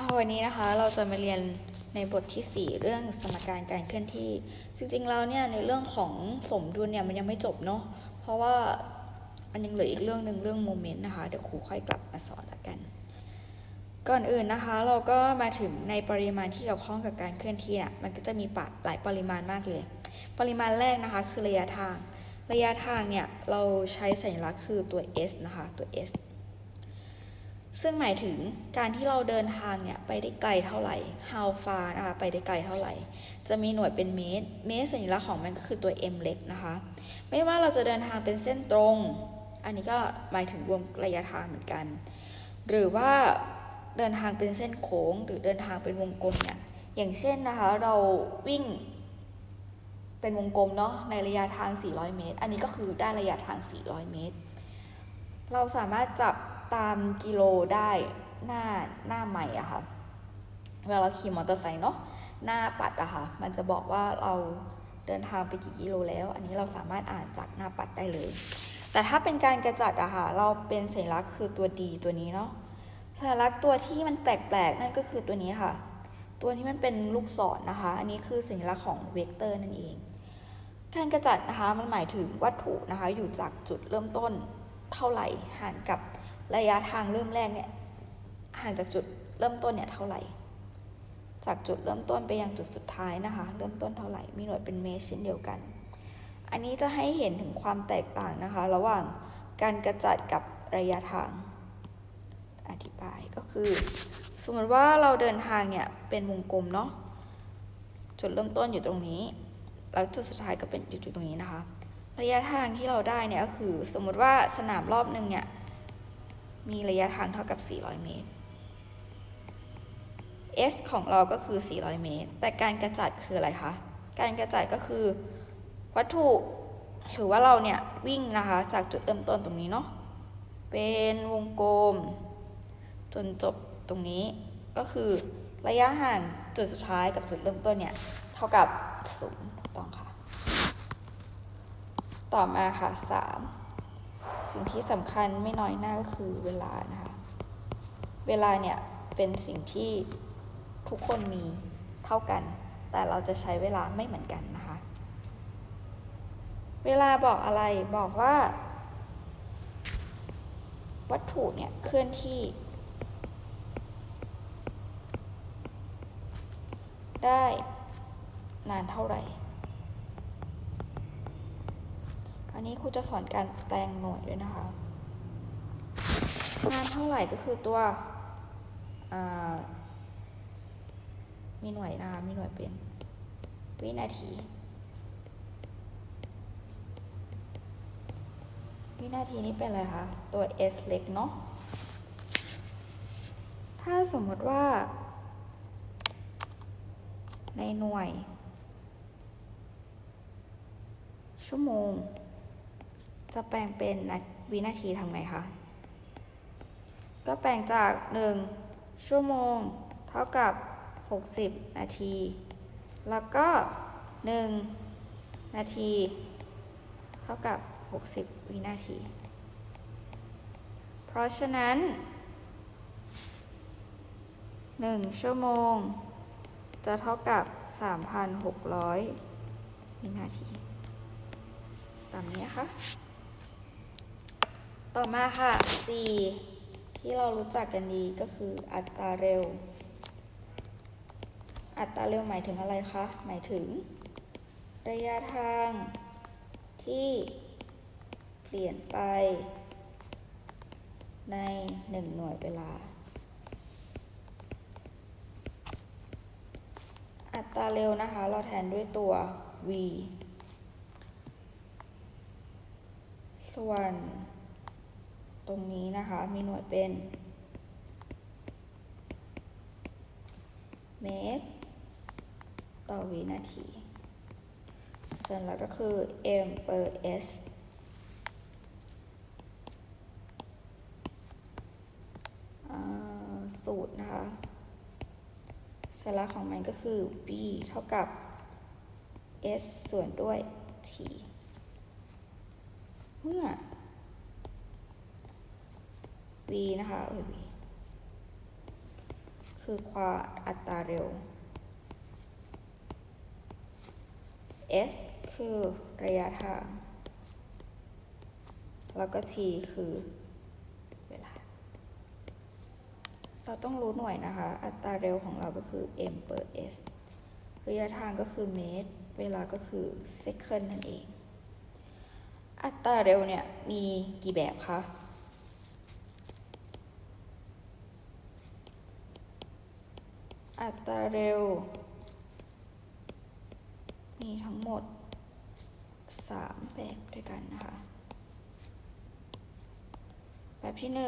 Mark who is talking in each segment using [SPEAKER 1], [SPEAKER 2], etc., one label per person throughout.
[SPEAKER 1] เอาวันนี้นะคะเราจะมาเรียนในบทที่ 4 เรื่องสมการการเคลื่อนที่ จริงๆแล้วเนี่ยในเรื่องของสมดุลเนี่ยมันยังไม่จบเนาะเพราะว่ามันยังเหลืออีกเรื่องหนึ่งเรื่องโมเมนต์นะคะเดี๋ยวครูค่อยกลับมาสอนละกัน ก่อนอื่นนะคะ เราก็มาถึงในปริมาณที่เกี่ยวข้องกับการเคลื่อนที่น่ะมันก็จะมีปะหลายปริมาณมากเลย ปริมาณแรกนะคะคือระยะทาง ระยะทางเนี่ยเราใช้สัญลักษณ์คือตัว s นะคะตัว s ซึ่งหมายถึงการที่เราเดินทางเนี่ยไปได้ไกลเท่าไหร่ how far นะคะไปได้ไกลเท่าไหร่ จะมีหน่วยเป็นเมตร เมตรสัญลักษณ์ของมันก็คือตัว m เล็กนะคะ ไม่ว่าเราจะเดินทางเป็นเส้นตรง อันนี้ก็หมายถึงรวมระยะทางเหมือนกัน หรือว่าเดินทางเป็นเส้นโค้ง หรือเดินทางเป็นวงกลมเนี่ย อย่างเช่นนะคะ เราวิ่งเป็นวงกลมเนาะในระยะทาง 400 เมตร อันนี้ก็คือได้ระยะทาง 400 เมตร เราสามารถจับ ตามกิโลได้หน้าหน้าใหม่อะค่ะ เวลาเราขี่มอเตอร์ไซค์เนาะหน้าปัดอะค่ะ มันจะบอกว่าเราเดินทางไปกี่กิโลแล้ว อันนี้เราสามารถอ่านจากหน้าปัดได้เลย แต่ถ้าเป็นการกระจัดอะค่ะ เราเป็นสัญลักษณ์คือตัว D ตัวนี้เนาะ สัญลักษณ์ตัวที่มันแปลกๆ นั่นก็คือตัวนี้ค่ะ ตัวที่มันเป็นลูกศรนนะคะ อันนี้คือสัญลักษณ์ของเวกเตอร์นั่นเอง การกระจัดนะคะ มันหมายถึงวัตถุนะคะ อยู่จากจุดเริ่มต้นเท่าไหร่ห่างกับ ระยะทางเริ่มแรกเนี่ยห่างจากจุดเริ่มต้นเนี่ยเท่าไหร่ จากจุดเริ่มต้นไปยังจุดสุดท้ายนะคะ เริ่มต้นเท่าไหร่ มีหน่วยเป็นเมตรเช่นเดียวกัน อันนี้จะให้เห็นถึงความแตกต่างนะคะ ระหว่างการกระจัดกับระยะทาง อธิบายก็คือ สมมติว่าเราเดินทางเนี่ยเป็นวงกลมเนาะ จุดเริ่มต้นอยู่ตรงนี้ แล้วจุดสุดท้ายก็เป็นอยู่จุดตรงนี้นะคะ ระยะทางที่เราได้เนี่ยก็คือ สมมติว่าสนามรอบหนึ่งเนี่ย มีระยะทางเท่ากับ 400 เมตร S ของเราก็คือ 400 เมตร แต่การกระจัดคืออะไรคะ การกระจัดก็คือ วัตถุถือว่าเราเนี่ย วิ่งนะคะ จากจุดเริ่มต้นตรงนี้เนาะ เป็นวงกลม จนจบตรงนี้ ก็คือระยะห่างจุดสุดท้ายกับจุดเริ่มต้นเนี่ย เท่ากับศูนย์ต้องค่ะ ต่อมาค่ะสาม สิ่งที่สำคัญไม่น้อยหน้าก็คือเวลานะคะ เวลาเนี่ยเป็นสิ่งที่ทุกคนมีเท่ากัน แต่เราจะใช้เวลาไม่เหมือนกันนะคะ เวลาบอกอะไรบอกว่า วัตถุเนี่ยเคลื่อนที่ ได้นานเท่าไหร่ อันนี้ครูจะสอนการแปลงหน่วยด้วยนะคะนานเท่าไหร่ก็คือตัวมีหน่วยนะคะมีหน่วยเป็นวินาที วินาทีนี้เป็นอะไรคะ ตัว s เล็กเนาะ ถ้าสมมติว่า ในหน่วย ชั่วโมง จะแปลงเป็นวินาทีทำไงคะ ก็แปลงจาก 1 ชั่วโมง เท่ากับ 60 นาที แล้วก็ 1 นาที เท่ากับ 60 วินาที เพราะฉะนั้น 1 ชั่วโมง จะเท่ากับ 3,600 วินาที ตามนี้ค่ะ ต่อมาค่ะ C ที่เรารู้จักกันดีก็คืออัตราเร็ว อัตราเร็วหมายถึงอะไรคะ หมายถึง ระยะทางที่เปลี่ยนไป ใน 1 หน่วยเวลา อัตราเร็วนะคะ เราแทนด้วยตัว v ส่วน ตรงนี้นะคะ มีหน่วยเป็นเมตรต่อวินาที ส่วนแล้วก็คือ m per s สูตรนะคะสัญลักษณ์ของมันก็คือ v เท่ากับ s ส่วนด้วย t เมื่อ v นะคะ v คืคือความอัตราเร็ว s คือระยะทาง แล้วก็ t คือเวลา เราต้องรู้หน่วยนะคะ อัตราเร็วของเราก็คือ m per s ระยะทางก็คือเมตร เวลาก็คือ second นั่นเอง อัตราเร็วเนี่ยมีกี่แบบคะ อัตราเร็ว มีทั้งหมด 3 แบบด้วยกันนะคะ แบบที่ 1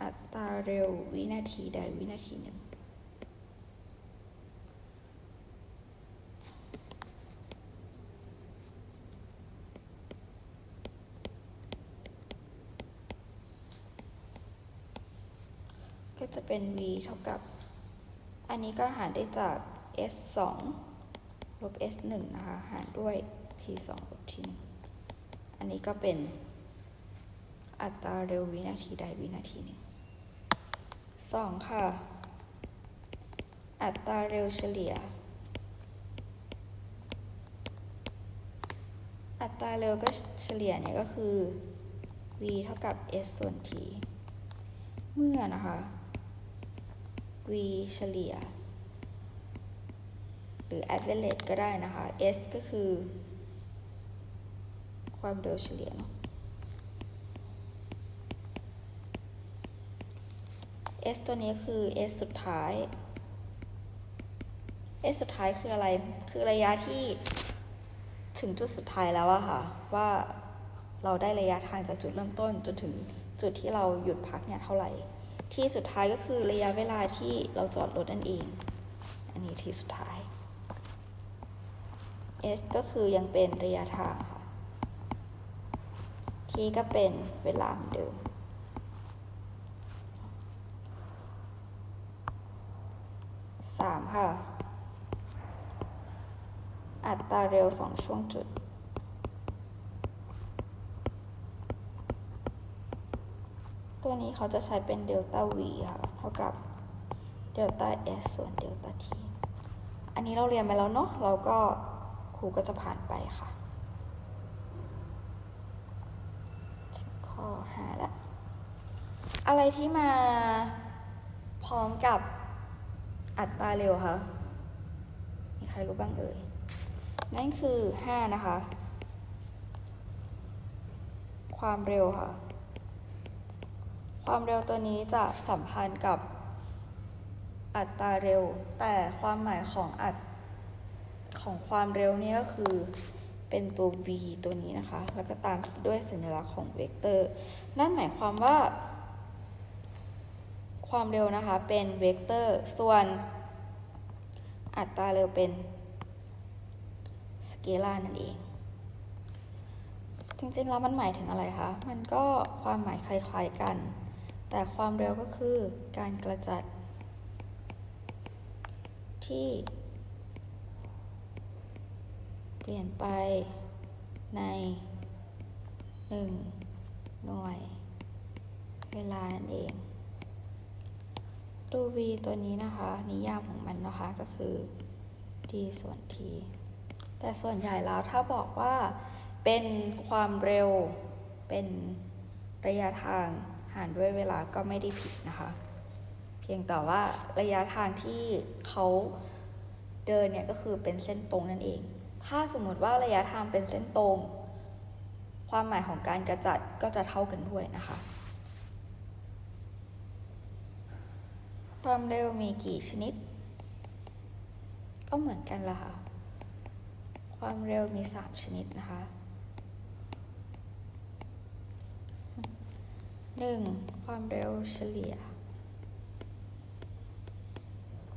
[SPEAKER 1] อัตราเร็ววินาทีใดวินาทีหนึ่ง ก็ จะเป็น v เท่ากับ อันนี้ก็หารได้จาก s 2ลบ s 1นะคะ หารด้วย t 2ลบ t 1อันนี้ก็เป็นอัตราเร็ววินาทีใดวินาทีหนึ่งสองค่ะ อัตราเร็วเฉลี่ย อัตราเร็วก็เฉลี่ยเนี่ยก็คือ v เท่ากับ s ส่วน t เมื่อนะคะ v เฉลี่ย หรือ average ก็ได้นะคะ s ก็คือ ความเร็วเฉลี่ยเนาะ s ตัวนี้คือ s สุดท้าย s สุดท้ายคืออะไร คือระยะที่ถึงจุดสุดท้ายแล้วอะค่ะ ว่าเราได้ระยะทางจากจุดเริ่มต้นจนถึงจุดที่เราหยุดพักเนี่ยเท่าไหร่ ที่สุดท้ายก็คือระยะเวลาที่เราจอดรถนั่นเอง อันนี้ที่สุดท้าย s ก็คือยังเป็นระยะทางค่ะ t ก็เป็นเวลาเหมือนเดิมสามค่ะ อัตราเร็วสองช่วงจุด ตัวนี้เขาจะใช้เป็นเดลต้า v ค่ะ เท่ากับเดลต้า s ส่วนเดลต้า t อันนี้เราเรียนไปแล้วเนาะ เราก็ครูก็จะผ่านไปค่ะข้อห้าแล้ว อะไรที่มาพร้อมกับอัตราเร็วคะมีใครรู้บ้างเอ่ย นั่นคือ 5 นะคะ ความเร็วค่ะ ความเร็วตัวนี้จะสัมพันธ์กับอัตราเร็ว แต่ความหมายของอัตของความเร็วนี่ก็คือเป็นตัว v ตัวนี้นะคะ แล้วก็ตามด้วยสัญลักษณ์ของเวกเตอร์ นั่นหมายความว่า ความเร็วนะคะเป็นเวกเตอร์ ส่วนอัตราเร็วเป็นสเกลาร์นั่นเอง จริงๆแล้วมันหมายถึงอะไรคะ มันก็ความหมายคล้ายๆกัน แต่ความเร็วก็คือการกระจัด ที่ เปลี่ยนไปใน 1 หน่วย เวลานั่นเองตัว v ตัวนี้นะคะ นิยามของมันนะคะก็คือ d ส่วน t แต่ส่วนใหญ่แล้วถ้าบอกว่าเป็นความเร็วเป็นระยะทาง หารด้วยเวลาก็ไม่ได้ผิดนะคะ เพียงแต่ว่าระยะทางที่เขาเดินเนี่ยก็คือเป็นเส้นตรงนั่นเอง ถ้าสมมติว่าระยะทางเป็นเส้นตรง ความหมายของการกระจัดก็จะเท่ากันด้วยนะคะ ความเร็วมีกี่ชนิด ก็เหมือนกันละค่ะ ความเร็วมี 3 ชนิดนะคะ 1. ความเร็วเฉลี่ย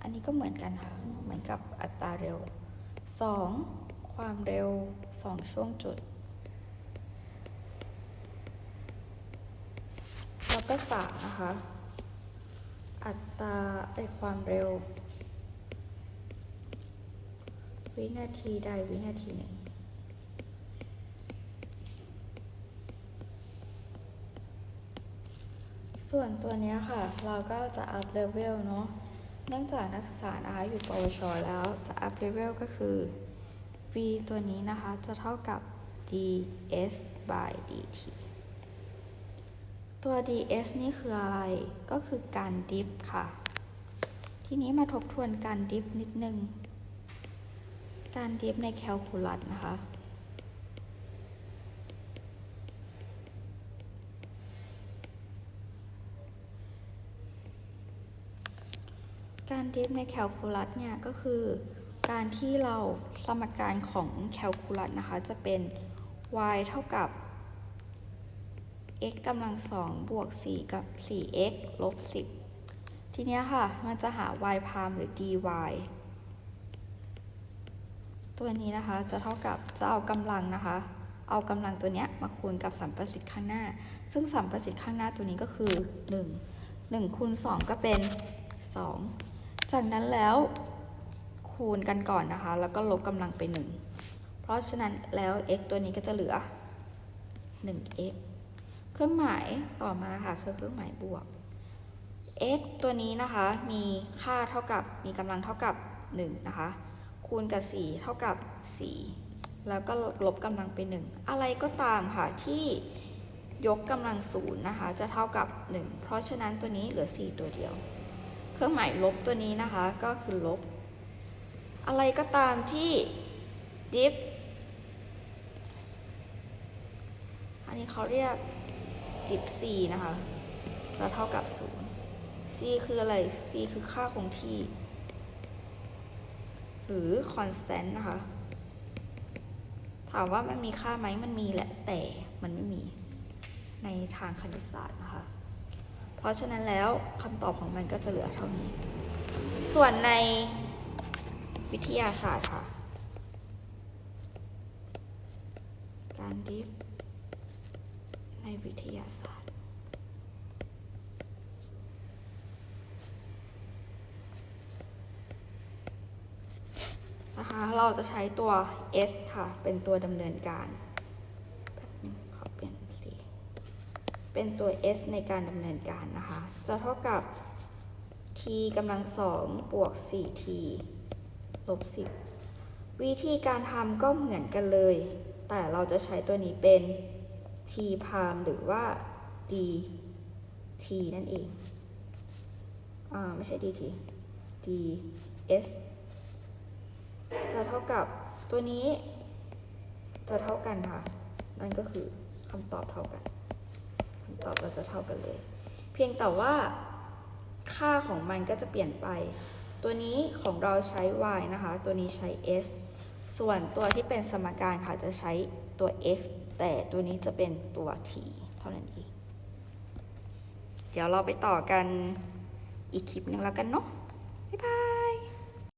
[SPEAKER 1] อันนี้ก็เหมือนกันค่ะ เหมือนกับอัตราเร็ว 2. ความเร็ว 2 ช่วงจุด แล้วก็ 3 นะคะ อัตราไอความเร็ว วินาทีใดวินาทีหนึ่ง ส่วนตัวนี้ค่ะ เราก็จะ up level เนาะเนื่องจากนักศึกษานะคะอยู่ปวช แล้วจะ up level ก็คือ v ตัวนี้นะคะจะเท่ากับ ds by dt ตัว ds นี่คืออะไรก็คือการดิฟค่ะ ทีนี้มาทบทวนการดิฟนิดนึง การดิฟในแคลคูลัสนะคะ การดิฟในแคลคูลัสเนี่ยก็คือการที่เราสมการของแคลคูลัสนะคะ จะเป็น y เท่ากับ x กำลังสองบวก 4 กับ 4x ลบ 10 ทีเนี้ยค่ะ มันจะหา y พามหรือ dy ตัวนี้นะคะจะเท่ากับจะเอากำลังนะคะ เอากำลังตัวเนี้ยมาคูณกับสัมประสิทธิ์ข้างหน้า ซึ่งสัมประสิทธิ์ข้างหน้าตัวนี้ก็คือ 1 1คูณ2ก็เป็น 2 จากนั้นแล้วคูณกันก่อนนะคะ แล้วก็ลบกำลังไป 1 เพราะฉะนั้นแล้ว x ตัวนี้ก็จะเหลือ 1x เครื่องหมายต่อมาค่ะคือเครื่องหมายบวก x ตัวนี้นะคะมีค่าเท่ากับมีกำลังเท่ากับ 1 นะคะ คูณกับ 4 เท่ากับ 4 แล้วก็ลบกำลังไป 1 อะไรก็ตามค่ะที่ยกกำลังศูนย์นะคะ จะเท่ากับ 1 เพราะฉะนั้นตัวนี้เหลือ 4 ตัวเดียว เครื่องหมายลบตัวนี้นะคะ ก็คือลบ อะไรก็ตามที่ดิฟอันนี้เขาเรียกดิฟ c นะคะ จะเท่ากับ 0 c คืออะไร c คือค่าคงที่ หรือ constant นะคะ ถามว่ามันมีค่าไหมมันมีแหละ แต่มันไม่มีในทางคณิตศาสตร์นะ เพราะฉะนั้นแล้วคำตอบของมันก็จะเหลือเท่านี้ ส่วนในวิทยาศาสตร์ค่ะ การดิฟในวิทยาศาสตร์ นะคะ เราจะใช้ตัว S ค่ะ เป็นตัวดำเนินการแบบนึงขอเปลี่ยนสี เป็นตัว S ในการดำเนินการนะคะ จะเท่ากับ t กำลังสองบวก 4t ลบ 10 วิธีการทำก็เหมือนกันเลย แต่เราจะใช้ตัวนี้เป็น t พามหรือว่า dt นั่นเอง อ่า ไม่ใช่ dt ds จะเท่ากับตัวนี้จะเท่ากันค่ะ นั่นก็คือคำตอบเท่ากัน ตอบเราจะเท่ากันเลย เพียงแต่ว่าค่าของมันก็จะเปลี่ยนไป ตัวนี้ของเราใช้ y นะคะ ตัวนี้ใช้ s ส่วนตัวที่เป็นสมการค่ะจะใช้ตัว x แต่ตัวนี้จะเป็นตัว t เท่านั้นเอง เดี๋ยวเราไปต่อกันอีกคลิปหนึ่งแล้วกันเนาะบ๊ายบาย